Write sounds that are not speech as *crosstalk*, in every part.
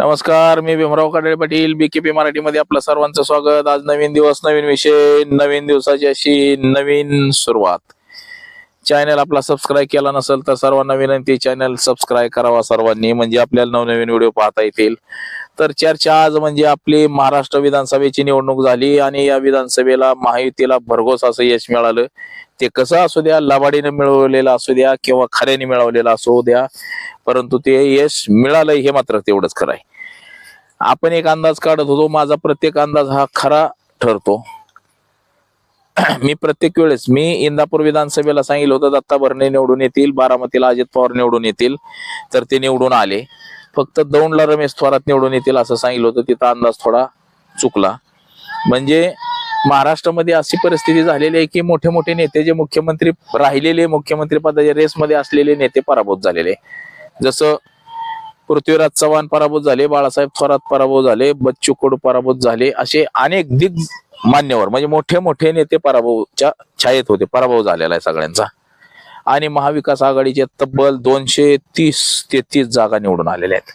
नमस्कार मी भीमराव काडळे पाटील बीकेपी मराठीमध्ये आपलं सर्वांचं स्वागत. आज नवीन दिवस नवीन विषय नवीन दिवसाची अशी नवीन सुरुवात. चॅनल आपला सबस्क्राईब केला नसेल तर सर्वांना विनंती चॅनल सबस्क्राईब करावा सर्वांनी. म्हणजे आपल्याला नवनवीन व्हिडिओ पाहता येतील. तर चर्चा आज म्हणजे आपली महाराष्ट्र विधानसभेची निवडणूक झाली आणि या विधानसभेला महायुतीला भरघोस असं यश मिळालं. ते कसं असू द्या लबाडीनं मिळवलेलं असू द्या किंवा खऱ्याने मिळवलेलं असू द्या परंतु ते यश मिळालं हे मात्र तेवढंच खरं आहे. आपण एक अंदाज काढत होतो माझा प्रत्येक अंदाज हा खरा ठरतो. *clears throat* मी प्रत्येक वेळेस मी इंदापूर विधानसभेला सांगितलं होतं दत्ता भरणे निवडून येतील बारामतीला अजित पवार निवडून येतील तर ते निवडून आले. फक्त दौंडला रमेश थोरात निवडून येतील असं सांगितलं होतं तिथं अंदाज थोडा चुकला. म्हणजे महाराष्ट्रामध्ये अशी परिस्थिती झालेली आहे की मोठे मोठे नेते जे मुख्यमंत्री राहिलेले मुख्यमंत्री पदाच्या रेसमध्ये असलेले नेते पराभूत झालेले. जसं पृथ्वीराज चव्हाण पराभूत झाले बाळासाहेब थोरात पराभूत झाले बच्चू कडू पराभूत झाले असे अनेक दिग मान्यवर. म्हणजे मोठे मोठे नेते पराभवच्या छायेत होते. पराभव झालेला आहे सगळ्यांचा. आणि महाविकास आघाडीचे तब्बल दोनशे तीस तेहतीस जागा निवडून आलेल्या आहेत.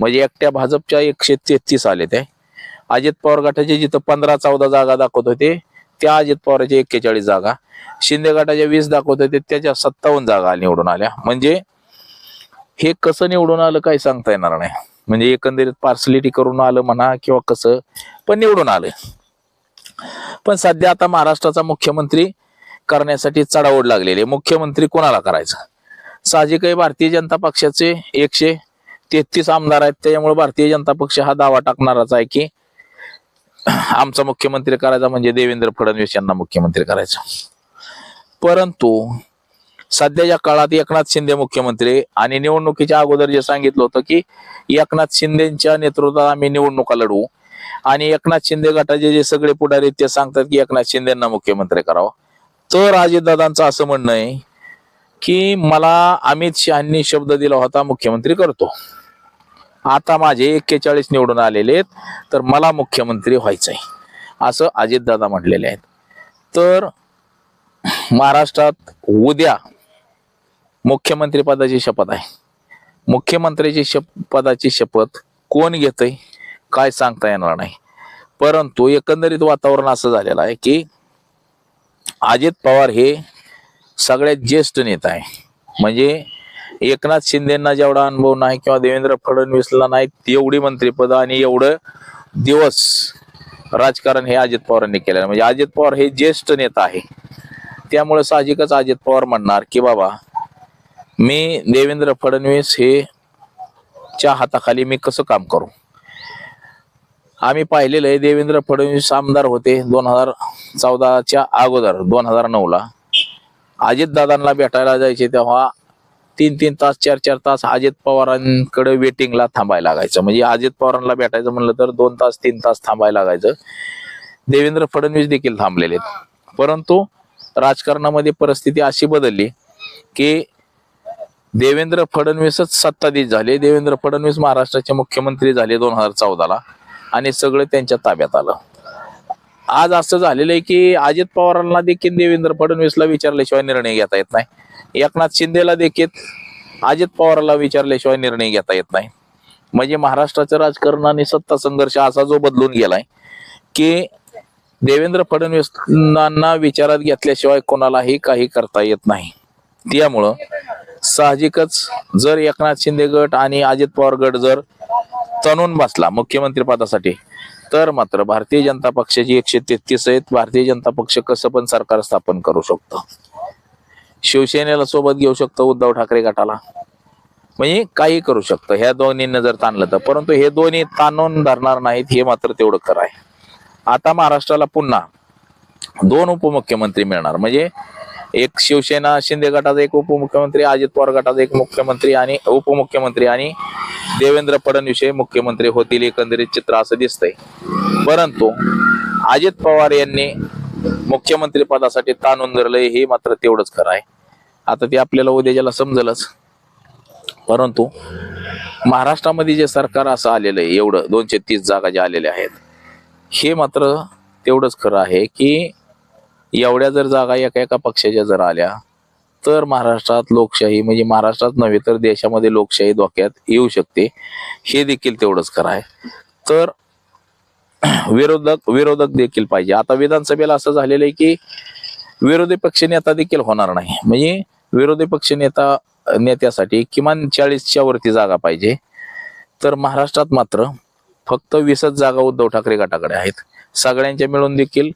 म्हणजे एकट्या भाजपच्या एकशे तेहतीस आले ते. अजित पवार गटाचे जिथं पंधरा चौदा जागा दाखवत होते त्या अजित पवारचे एक्केचाळीस जागा. शिंदे गटाच्या वीस दाखवत होते त्याच्या सत्तावन्न जागा निवडून आल्या. म्हणजे हे कसं निवडून आलं काही सांगता येणार नाही. म्हणजे एकंदरीत पार्सलिटी करून आलं म्हणा किंवा कसं पण निवडून आलं. पण सध्या आता महाराष्ट्राचा मुख्यमंत्री करण्यासाठी चढाओढ लागलेली आहे. मुख्यमंत्री कोणाला करायचं? साहजिक आहे भारतीय जनता पक्षाचे एकशे तेहतीस आमदार आहेत. त्याच्यामुळे भारतीय जनता पक्ष हा दावा टाकणाराच आहे की आमचा मुख्यमंत्री करायचा म्हणजे देवेंद्र फडणवीस यांना मुख्यमंत्री करायचा. परंतु सध्याच्या काळात एकनाथ शिंदे मुख्यमंत्री आणि निवडणुकीच्या अगोदर जे सांगितलं होतं की एकनाथ शिंदेच्या नेतृत्वात आम्ही निवडणुका लढवू. आणि एकनाथ शिंदे गटाचे जे सगळे पुढारी ते सांगतात की एकनाथ शिंदेना मुख्यमंत्री करावा. तर अजितदादांचं असं म्हणणं आहे की मला अमित शहानी शब्द दिला होता मुख्यमंत्री करतो. आता माझे एक्केचाळीस निवडून आलेले आहेत तर मला मुख्यमंत्री व्हायचंय असं अजितदादा म्हटलेले आहेत. तर महाराष्ट्रात उद्या मुख्यमंत्री पदाची शपथ आहे. मुख्यमंत्र्याची शप पदाची शपथ कोण घेतय? काय सांगता येणार नाही. परंतु एकंदरीत वातावरण असं झालेलं आहे की अजित पवार हे सगळ्यात ज्येष्ठ नेता आहे. म्हणजे एकनाथ शिंदेना जेवढा अनुभव नाही किंवा देवेंद्र फडणवीसला नाही एवढी मंत्रिपद आणि एवढं दिवस राजकारण हे अजित पवारांनी केलेलं म्हणजे अजित पवार हे ज्येष्ठ नेता आहे. त्यामुळे साहजिकच अजित पवार म्हणणार की बाबा मी देवेंद्र फडणवीस हे च्या हाताखाली मी कसं काम करू? आम्ही पाहिलेलं आहे देवेंद्र फडणवीस आमदार होते दोन हजार चौदाच्या अगोदर दोन हजार नऊला. अजितदादांना भेटायला जायचे तेव्हा तीन तीन तास चार चार तास अजित पवारांकडे वेटिंगला थांबायला लागायचं. म्हणजे अजित पवारांना भेटायचं म्हणलं तर दोन तास तीन तास थांबायला लागायचं. देवेंद्र फडणवीस देखील थांबलेले आहेत. परंतु राजकारणामध्ये परिस्थिती अशी बदलली की देवेंद्र फडणवीसच सत्ताधीश झाले. देवेंद्र फडणवीस महाराष्ट्राचे मुख्यमंत्री झाले दोन हजार चौदाला. आणि सगळं त्यांच्या ताब्यात आलं. आज असं झालेलं आहे की अजित पवारांना देखील देवेंद्र फडणवीसला विचारल्याशिवाय निर्णय घेता येत नाही. एकनाथ शिंदेला देखील अजित पवारला विचारल्याशिवाय निर्णय घेता येत नाही. म्हणजे महाराष्ट्राचं राजकारण आणि सत्ता संघर्ष असा जो बदलून गेलाय की देवेंद्र फडणवीसांना विचारात घेतल्याशिवाय कोणालाही काही करता येत नाही. त्यामुळं साहजिकच जर एकनाथ शिंदे गट आणि अजित पवार गट जर तणून बसला मुख्यमंत्री पदासाठी तर मात्र भारतीय जनता पक्षाची एकशे तेहतीस आहेत. भारतीय जनता पक्ष कसं पण सरकार स्थापन करू शकतो. शिवसेनेला सोबत घेऊ शकतो उद्धव ठाकरे गटाला. म्हणजे काही करू शकतं. ह्या दोन्हींना जर ताणलं तर. परंतु हे दोन्ही ताणून धरणार नाहीत हे मात्र तेवढं खरं आहे. आता महाराष्ट्राला पुन्हा दोन उपमुख्यमंत्री मिळणार. म्हणजे एक शिवसेना शिंदे गटाचा एक उपमुख्यमंत्री अजित पवार गटाचा एक मुख्यमंत्री आणि उपमुख्यमंत्री आणि देवेंद्र फडणवीस हे मुख्यमंत्री होतील एकंदरीत चित्र असं दिसतंय. परंतु अजित पवार यांनी मुख्यमंत्री पदासाठी ताणून धरलंय हे मात्र तेवढंच खरं आहे. आता ते आपल्याला उद्याच्याला समजलंच. परंतु महाराष्ट्रामध्ये जे सरकार असं आलेलं आहे एवढं दोनशे तीस जागा ज्या आलेल्या आहेत हे मात्र तेवढंच खरं आहे की एवढ्या जर जागा एका एका पक्षाच्या जर आल्या तर महाराष्ट्रात लोकशाही म्हणजे महाराष्ट्रात नव्हे तर देशामध्ये लोकशाही धोक्यात येऊ शकते. हे देखील तेवढंच खरं आहे. तर *clears throat* विरोधक विरोधक देखील पाहिजे. आता विधानसभेला असं झालेलं आहे की विरोधी पक्ष नेता देखील होणार नाही. म्हणजे विरोधी पक्ष नेता नेत्यासाठी किमान चाळीसच्या वरती जागा पाहिजे. तर महाराष्ट्रात मात्र फक्त वीसच जागा उद्धव ठाकरे गटाकडे आहेत. सगळ्यांच्या मिळून देखील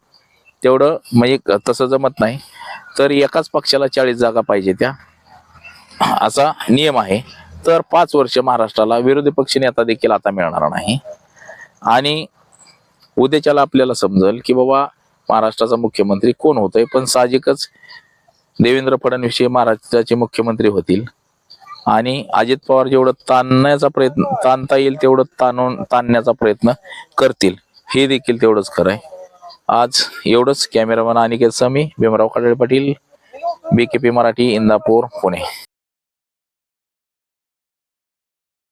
तेवढं म्हणजे तसं जमत नाही. तर एकाच पक्षाला चाळीस जागा पाहिजे त्या. असा नियम आहे. तर पाच वर्ष महाराष्ट्राला विरोधी पक्ष नेता देखील आता मिळणार नाही. आणि उद्याच्याला आपल्याला समजेल की बाबा महाराष्ट्राचा मुख्यमंत्री कोण होतोय? पण साहजिकच देवेंद्र फडणवीस हे महाराष्ट्राचे मुख्यमंत्री होतील. आणि अजित पवार जेवढं ताणण्याचा प्रयत्न ताणता येईल तेवढं ताणून ताणण्याचा प्रयत्न करतील. हे देखील तेवढंच खरं आहे. आज एवढंच. Cameraman Aniket Sami Bhimrao Khadle Patil BKP Marathi Indapur Pune.